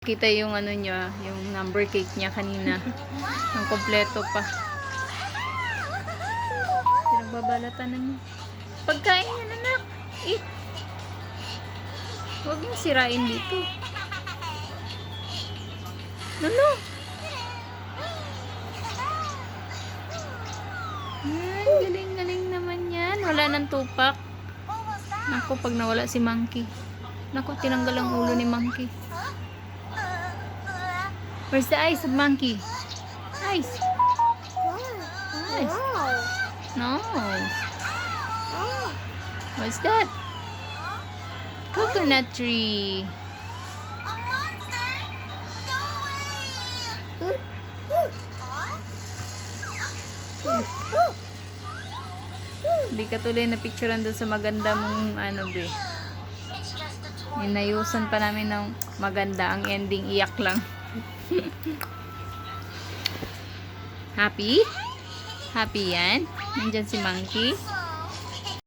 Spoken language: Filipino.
Kita yung ano niya, yung number cake niya kanina. Ang kompleto pa. Pinagbabalatan na niya. Pagkain yan, anak. Eat. Huwag yung sirain dito. Ano? Ay, galing-galing naman yan. Wala nang tupak. Naku, pag nawala si Monkey. Naku, tinanggal ang ulo ni Monkey. Where's the eyes of Monkey? Eyes. Eyes. No. What's that? Coconut tree. Hindi ka tuloy na picturean doon sa maganda mong ano be. Inayusan pa namin ng maganda ang ending iyak lang. Happy? Happy yan? Nandyan si Monkey?